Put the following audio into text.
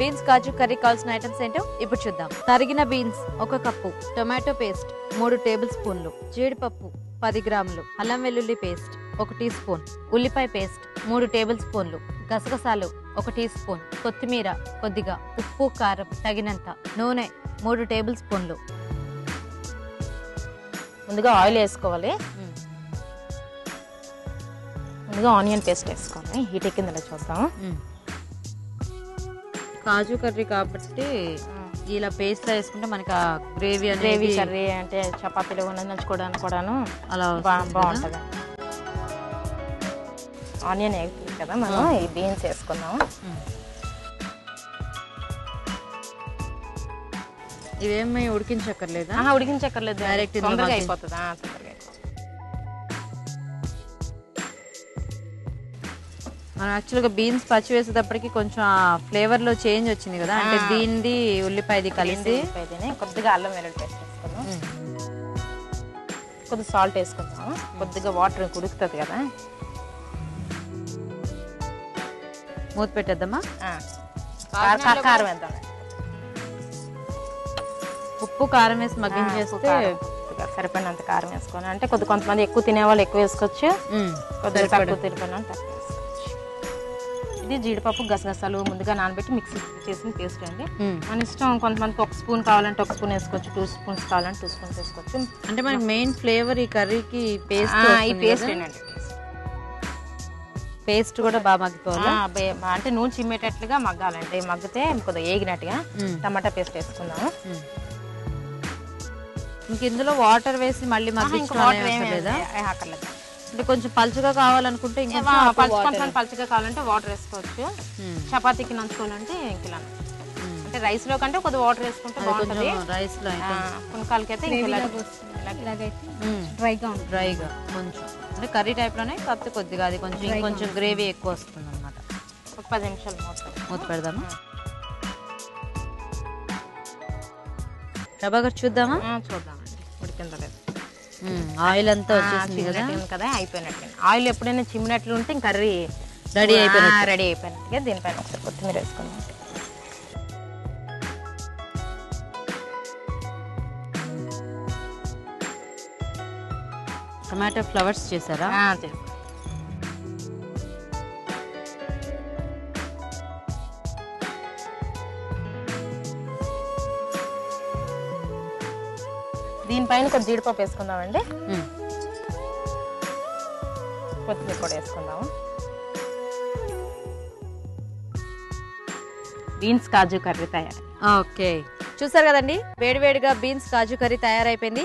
కాజు curry కావాల్సిన items ఏంటో ఇప్పుడు చూద్దాం. తరిగిన బీన్స్ ఒక కప్పు టొమాటో పేస్ట్ మూడు టేబుల్ స్పూన్లు జీడిపప్పు పది గ్రాములు అల్లం వెల్లుల్లి పేస్ట్ ఒక టీ స్పూన్ ఉల్లిపాయ పేస్ట్ మూడు టేబుల్ స్పూన్లు గసగసాలు ఒక టీ స్పూన్ కొత్తిమీర కొద్దిగా ఉప్పు కారం తగినంత నూనె మూడు టేబుల్ స్పూన్లు. ముందుగా ఆయిల్ వేసుకోవాలి. ముందుగా ఆనియన్ పేస్ట్ వేసుకోవాలి. హీట్ ఎక్కిందో చూద్దాం. కాజు కర్రీ కాబట్టి ఇలా పేస్ట్ వేసుకుంటే మనకి ఆ గ్రేవీ గ్రేవీ కర్రీ అంటే చపాతీలో ఉన్నది నంచుకోవడానికి కూడాను అలా. బాగుంటుంది. ఆనియన్ వేస్తుంది కదా మనం ఈ బీన్స్ వేసుకుందాం. ఇవేమి ఉడికించక్కర్లేదా? ఉడికించక్కర్లేదు. తొందరగా మగ్గి- అయిపోతుంది? తొందరగా అయిపోతుంది. మనం యాక్చువల్గా బీన్స్ పచ్చి వేసేటప్పటికి కొంచెం ఫ్లేవర్లో చేంజ్ వచ్చింది కదా. అంటే ఆ. దీనిది ఉల్లిపాయది కలిసి కొద్దిగా అల్లం వెల్లుల్లి పేస్ట్ వేసుకుందాం. కొద్దిగా సాల్ట్ వేసుకుందాం. కొద్దిగా వాటర్ ఉడుకుతుంది కదా. మూత పెట్టేద్దామా? ఆ. కార- వేద్దాం. ఉప్పు కారం వేసి మగ్గించేస్తే సరిపడినంత కారం వేసుకోవాలి. అంటే కొద్ది కొంతమంది ఎక్కువ తినే వాళ్ళు ఎక్కువ వేసుకోవచ్చు. కొద్దిగా. తక్కువ తిరిగిన తక్కువ ఇది జీడిపప్పు గసగసాలు ముందుగా నానబెట్టి మిక్సీ చేసిన పేస్ట్ అండి. మన ఇష్టం కొంతమందికి ఒక స్పూన్ కావాలంటే ఒక స్పూన్ వేసుకోవచ్చు టూ స్పూన్స్ కావాలంటే టూ స్పూన్స్ వేసుకోవచ్చు. అంటే మనకి మెయిన్ ఫ్లేవర్ ఈ కర్రీకి పేస్ట్ ఈ పేస్ట్ ఏంటంటే పేస్ట్ కూడా బాగా మగ్గిపోవాలా? అంటే నూనె చిమ్మేటట్లుగా మగ్గాలంటే మగ్గితే కొద్దిగా ఏగినట్టుగా. టమాటా పేస్ట్ వేసుకుందాము. ఇంక ఇందులో వాటర్ వేసి మళ్ళీ ఏ- అక్కర్లేదు అంటే కొంచెం పలుచగా కావాలనుకుంటే ఇంకా కొంచెం పలుచగా కావాలంటే వాటర్ వేసుకోవచ్చు. చపాతీకి నంచుకోవాలంటే ఇంక ఇలా అంటే రైస్లో కంటే కొద్దిగా వాటర్ వేసుకుంటే బాగుంటుంది. రైస్లో పునకాలకి అయితే మ్మ్. డ్రైగా డ్రైగా కొంచెం. అంటే కర్రీ టైప్లోనే కాకపోతే కొద్దిగా అది కొంచెం ఇంకొంచెం గ్రేవీ ఎక్కువ వస్తుంది అనమాట ఒక పది నిమిషాలు మూత మూత పెడదామా? ప్రభాకర్ చూద్దామా? ఆ, చూద్దామండి. ఉడికిందో లేదు. ఆయిల్ అంతా వచ్చేసింది కదా? అయిపోయినట్టు ఆయిల్ ఎప్పుడైనా చిమ్మినట్లు ఉంటే కర్రీ రెడీ అయిపోయినట్టు. రెడీ అయిపోయినట్టుగా దీనిపైన ఒకసారి కొత్తిమీర వేసుకుందాం. టమాటో ఫ్లవర్స్ చేశారా? దీనిపైన కొద్ది జీడిపప్పు వేసుకుందామండి. కొత్తిమీర కూడా వేసుకుందాము. బీన్స్ కాజు కర్రీ తయారు. ఓకే. చూసారు కదండి? వేడివేడిగా బీన్స్ కాజు కర్రీ తయారైపోయింది.